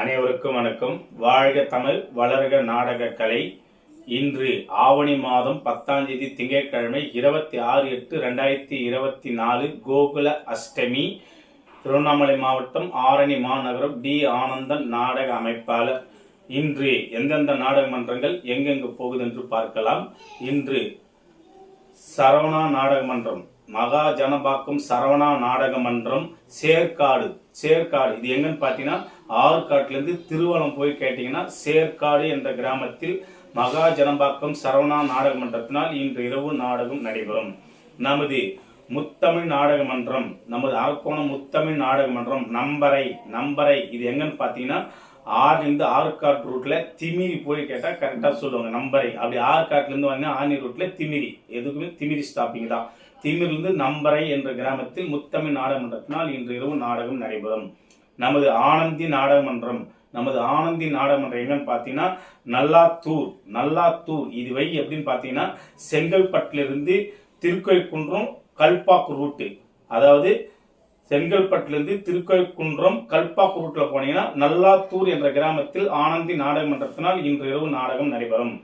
அனைவருக்கும் வணக்கம். வாழ்க தமிழ் வளர்க நாடக கலை. இன்று ஆவணி மாதம் பத்தாம் தேதி திங்கட்கிழமை இருபத்தி ஆறு எட்டு ரெண்டாயிரத்தி இருபத்தி நாலு கோகுல அஷ்டமி. திருவண்ணாமலை மாவட்டம் ஆரணி மாநகரம் டி ஆனந்தன் நாடக அமைப்பாளர். இன்று எந்தெந்த நாடக மன்றங்கள் எங்கெங்கு போகுது என்று பார்க்கலாம். இன்று சரவணா நாடக மன்றம் மகா ஜனபாக்கம் சரவணா நாடக மன்றம் சேர்க்காடு சேர்க்காடு இது எங்கன்னு பார்த்தீங்கன்னா ஆற்காட்டிலேருந்து திருவள்ளம் போய் கேட்டிங்கன்னா சேர்க்காடு என்ற கிராமத்தில் மகா ஜனபாக்கம் சரவணா நாடக மன்றத்தினால் இன்று இரவு நாடகம் நடைபெறும். நமது முத்தமிழ் நாடக மன்றம் நமது அரக்கோணம் முத்தமிழ் நாடக மன்றம் நம்பரை நம்பரை இது எங்கன்னு பார்த்தீங்கன்னா ஆறுலேருந்து ஆற்காட் ரூட்ல திமிரி போய் கேட்டால் கரெக்டாக சொல்லுவாங்க. நம்பரை. அப்படி ஆற்காட்லேருந்து வந்தீங்கன்னா ஆர்னி ரூட்ல திமிரி. எதுக்குமே திமிரி ஸ்டாப்பிங் தான். திமிர்ந்து நம்பரை என்ற கிராமத்தில் முத்தமிழ் நாடகமன்றத்தினால் இன்று இரவு நாடகம் நடைபெறும். நமது ஆனந்தி நாடகமன்றம் நமது ஆனந்தி நாடக மன்றம் பார்த்தீங்கன்னா நல்லாத்தூர் நல்லாத்தூர் இதுவை எப்படின்னு பார்த்தீங்கன்னா செங்கல்பட்டிலிருந்து திருக்கோய்க்குன்றம் கல்பாக்கு ரூட்டு. அதாவது செங்கல்பட்டிலிருந்து திருக்கோய்குன்றம் கல்பாக்கு ரூட்டில் போனீங்கன்னா நல்லாத்தூர் என்ற கிராமத்தில் ஆனந்தி நாடகமன்றத்தினால் இன்று இரவு நாடகம் நடைபெறும்.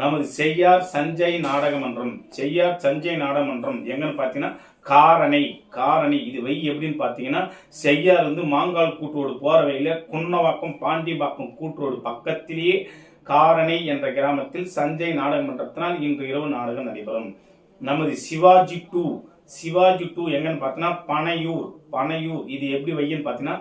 நமது செய்யார் சஞ்சய் நாடகமன்றம் செய்யார் சஞ்சய் நாடகமன்றம் எங்கன்னு பார்த்தீங்கன்னா காரணை காரணை. இது வை எப்படின்னு பார்த்தீங்கன்னா செய்யார் வந்து மாங்கால் கூட்டோடு போகிற வழியில் குன்னவாக்கம் பாண்டிபாக்கம் கூட்டோடு பக்கத்திலேயே காரணை என்ற கிராமத்தில் சஞ்சய் நாடகமன்றத்தினால் இன்று இரவு நாடகம் நடைபெறும். நமது சிவாஜி டூ சிவாஜி டூ எங்கன்னு பார்த்தீங்கன்னா பனையூர் பனையூர். இது எப்படி வையன்னு பார்த்தீங்கன்னா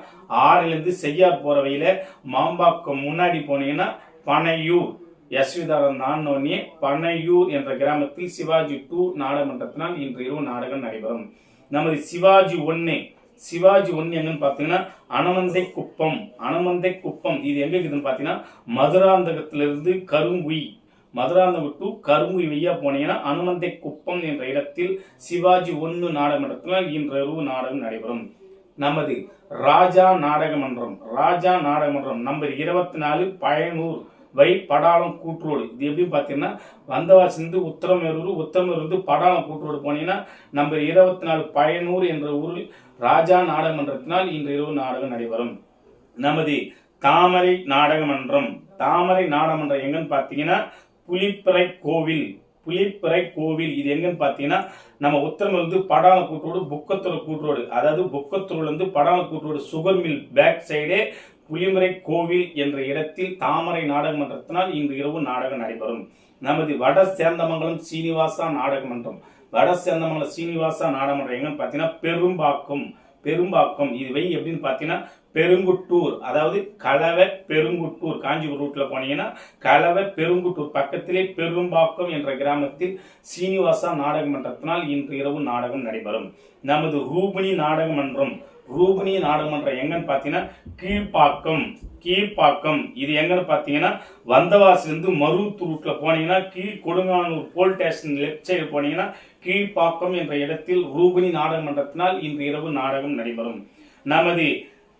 ஆறிலிருந்து செய்யார் போகிற வழியில் மாம்பாக்கம் முன்னாடி போனீங்கன்னா பனையூர். யஸ்விதாரன் நான்னோனே பனையூர் என்ற கிராமத்தில் சிவாஜி டூ நாடகமன்றத்தினால் இன்று இரவு நாடகம் நடைபெறும். நமது சிவாஜி ஒன்று சிவாஜி ஒன்னு எங்கன்னு பார்த்தீங்கன்னா அனமந்தை குப்பம் அனமந்தை குப்பம். இது எங்க இருக்குதுன்னு பார்த்தீங்கன்னா மதுராந்தகத்திலிருந்து கருங்குய் மதுராந்தகம் டு கருங்குய் வெய்யா போனீங்கன்னா அனுமந்தை குப்பம் என்ற இடத்தில் சிவாஜி ஒன்னு நாடகமன்றத்தினால் இன்று இரவு நாடகம் நடைபெறும். நமது ராஜா நாடகமன்றம் ராஜா நாடகமன்றம் நம்பர் இருபத்தி நாலு பயனூர் வை படாலம் கூற்றோடு. இது எப்படி பார்த்தீங்கன்னா வந்தவாசிலிருந்து உத்தரமேரூர் உத்தரமேரூர்ந்து படாலம் கூற்றோடு போனீங்கன்னா நம்பர் இருபத்தி நாலு பயனூர் என்ற ஊரில் ராஜா நாடகமன்றத்தினால் இன்று இரவு நாடகம் நடைபெறும். நமது தாமரை நாடகமன்றம். தாமரை நாடகமன்றம் எங்கன்னு பார்த்தீங்கன்னா புலிப்பறை கோவில். புலிப்பறை கோவில். இது எங்கன்னு பார்த்தீங்கன்னா நம்ம உத்தரமிருந்து படாள கூட்டோடு புக்கத்தூர் கூட்டுரோடு அதாவது புக்கத்தூர்லேருந்து இருந்து படாள கூட்டோடு சுகர் மில் பேக் சைடே புலிமறை கோவில் என்ற இடத்தில் தாமரை நாடக மன்றத்தினால் இன்று இரவு நாடகம் நடைபெறும். நமது வட சேந்தமங்கலம் சீனிவாசா நாடக மன்றம் வட சேந்தமங்கலம் சீனிவாசா நாடக மன்றம் எங்கன்னு பார்த்தீங்கன்னா பெரும்பாக்கம் பெரும்பாக்கம். இவை எப்படின்னு பார்த்தீங்கன்னா பெருங்குட்டூர் அதாவது கலவை பெருங்குட்டூர். காஞ்சிபுரம் ரூட்டில் போனீங்கன்னா கலவை பெருங்குட்டூர் பக்கத்திலே பெரும்பாக்கம் என்ற கிராமத்தில் சீனிவாசா நாடக மன்றத்தினால் இன்று இரவு நாடகம் நடைபெறும். நமது ரூபினி நாடக மன்றம் ரூபினி நாடகமன்றம் எங்கன்னு பார்த்தீங்கன்னா கீழ்ப்பாக்கம் கீழ்ப்பாக்கம். இது எங்கன்னு பார்த்தீங்கன்னா வந்தவாசிலிருந்து மருவத்தூர் ரூட்டில் போனீங்கன்னா கீழ் கொடுங்கானூர் போல் ஸ்டேஷன் லெஃப்ட் சைடு போனீங்கன்னா கீழ்ப்பாக்கம் என்ற இடத்தில் ரூபினி நாடகமன்றத்தினால் இன்று இரவு நாடகம் நடைபெறும். நமது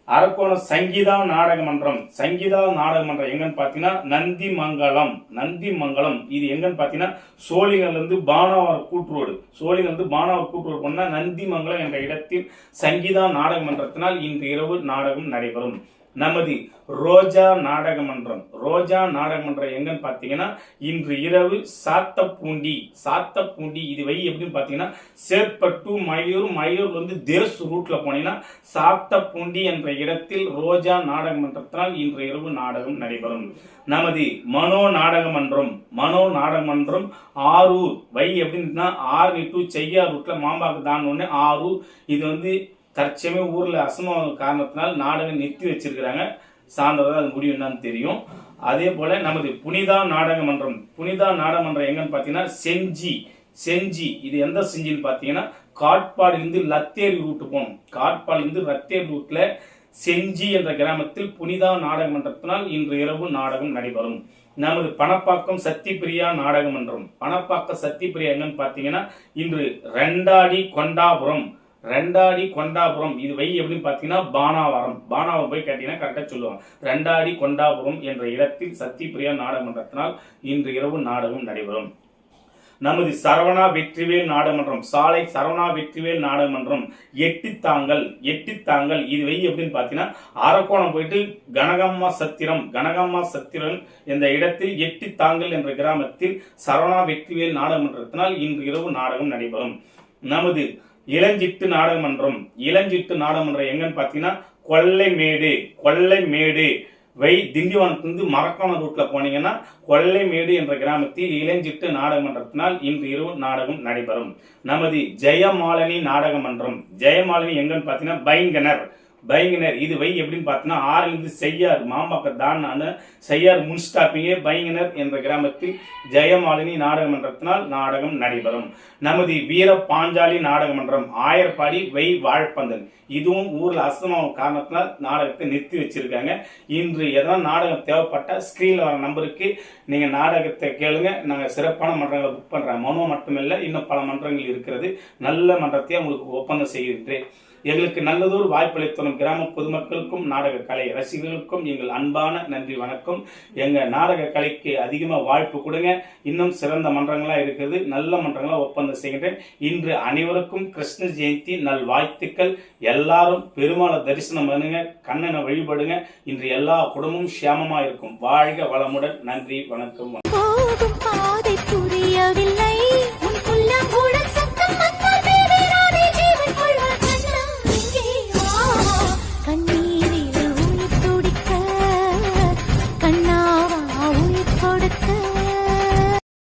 அரக்கோணம் சங்கீதா நாடக மன்றம். சங்கீதா நாடக மன்றம் எங்கன்னு பார்த்தீங்கன்னா நந்தி மங்கலம் நந்தி மங்கலம் இது எங்கன்னு பார்த்தீங்கன்னா சோழிகள் இருந்து பானாவர் கூட்டுரோடு சோழிகள் இருந்து பானாவர் கூட்டுரோடு போனால் நந்தி மங்கலம் என்ற இடத்தில் சங்கீதா நாடக மன்றத்தினால் இன்று இரவு நாடகம் நடைபெறும். நமது ரோஜா நாடக மன்றம் ரோஜா நாடக மன்றம் எங்கன்னு பார்த்தீங்கன்னா இன்று இரவு சாத்தப்பூண்டி சாத்தப்பூண்டி இது வை எப்படின்னு பார்த்தீங்கன்னா சேற்பட்டு மயூர் மயூர் வந்து தேஸ் ரூட்ல போனீங்கன்னா சாத்தப்பூண்டி என்ற இடத்தில் ரோஜா நாடக மன்றத்தினால் இன்று இரவு நாடகம் நடைபெறும். நமது மனோ நாடக மன்றம் மனோ நாடக மன்றம் ஆரூர் வை எப்படின்னா ஆறு டு செய்யார் ரூட்ல மாம்பாக்கு தான் ஒன்று ஆரூர் இது வந்து தற்சமே ஊரில் அசம்பாவித காரணத்தினால் நாடகம் நிறுத்தி வச்சிருக்கிறாங்க. சான்றதா அது முடிவு என்னன்னு தெரியும். அதே போல் நமது புனிதா நாடக மன்றம் புனிதா நாடக மன்றம் எங்கன்னு பார்த்தீங்கன்னா செஞ்சி செஞ்சி. இது எந்த செஞ்சின்னு பார்த்தீங்கன்னா காட்பாடிலிருந்து லத்தேரி ரூட்டு போகணும். காட்பாடிலிருந்து லத்தேரி ரூட்டில் செஞ்சி என்ற கிராமத்தில் புனிதா நாடக மன்றத்தினால் இன்று இரவு நாடகம் நடைபெறும். நமது பணப்பாக்கம் சத்திப்பிரியா நாடக மன்றம். பணப்பாக்கம் சத்திப்பிரியா எங்கன்னு பார்த்தீங்கன்னா இன்று ரெண்டாடி கொண்டாபுரம். ரெண்டாடி கொண்டாபுரம். இது வை எப்படின்னு பார்த்தீங்கன்னா பானாவரம். பானாவை போய் கேட்டீங்கன்னா கரெக்டாக சொல்லுவாங்க. ரெண்டாடி கொண்டாபுரம் என்ற இடத்தில் சத்தியபிரியா நாடகமன்றத்தினால் இன்று இரவு நாடகம் நடைபெறும். நமது சரவணா வெற்றிவேல் நாடகமன்றம் சாலை சரவணா வெற்றிவேல் நாடகமன்றம் எட்டித்தாங்கல் எட்டித்தாங்கல் இது வை எப்படின்னு பார்த்தீங்கன்னா அரக்கோணம் போயிட்டு கனகம்மா சத்திரம் கனகம்மா சத்திரம் என்ற இடத்தில் எட்டித்தாங்கல் என்ற கிராமத்தில் சரவணா வெற்றிவேல் நாடகமன்றத்தினால் இன்று இரவு நாடகம் நடைபெறும். நமது இளஞ்சிட்டு நாடகமன்றம். இளஞ்சிட்டு நாடகமன்றம் எங்கன்னு பார்த்தீங்கன்னா கொல்லைமேடு கொல்லைமேடு. வை திண்டிவனத்திலிருந்து மரக்காணம் ரூட்ல போனீங்கன்னா கொல்லைமேடு என்ற கிராமத்தில் இளஞ்சிட்டு நாடகமன்றத்தினால் இன்று இரவு நாடகம் நடைபெறும். நமது ஜெயமாலினி நாடகமன்றம். ஜெயமாலினி எங்கன்னு பார்த்தீங்கன்னா பைங்கனர். பைங்கினர் இது வை எப்படின்னு பார்த்தோன்னா ஆறிலிருந்து செய்யார் மாம்பாக்க தான் செய்யார் முன்ஸ்டாப்பிங்கே பைங்கனர் என்ற கிராமத்தில் ஜெயமாலினி நாடகமன்றத்தினால் நாடகம் நடைபெறும். நமது வீர பாஞ்சாலி நாடகமன்றம் ஆயர்பாடி வை வாழ்பந்தன் இதுவும் ஊரில் அசமாவும் காரணத்தினால் நாடகத்தை நிறுத்தி வச்சிருக்காங்க. இன்று எதனால் நாடகம் தேவைப்பட்ட ஸ்க்ரீனில் வர நம்பருக்கு நீங்கள் நாடகத்தை கேளுங்க. நாங்கள் சிறப்பான மன்றங்களை புக் பண்ணுறோம் மனோ மட்டுமில்லை இன்னும் பல மன்றங்கள் இருக்கிறது. நல்ல மன்றத்தையே உங்களுக்கு ஒப்பந்தம் செய்கின்றேன். எங்களுக்கு நல்லதொரு வாய்ப்பளித்தரும் கிராம பொதுமக்களுக்கும் நாடக கலை ரசிகர்களுக்கும் எங்கள் அன்பான நன்றி வணக்கம். எங்க நாடக கலைக்கு அதிகமா வாய்ப்பு கொடுங்க. இன்னும் சிறந்த மன்றங்களா இருக்குது. நல்ல மன்றங்களா ஒப்பந்தம் செய்கின்றேன். இன்று அனைவருக்கும் கிருஷ்ண ஜெயந்தி நல் வாழ்த்துக்கள் எல்லாரும் பெருமாளை தரிசனம் பண்ணுங்க கண்ணனை வழிபடுங்க. இன்று எல்லா குடும்பமும் சியாமமா இருக்கும். வாழ்க வளமுடன். நன்றி வணக்கம் பாதை புரியவில்லை.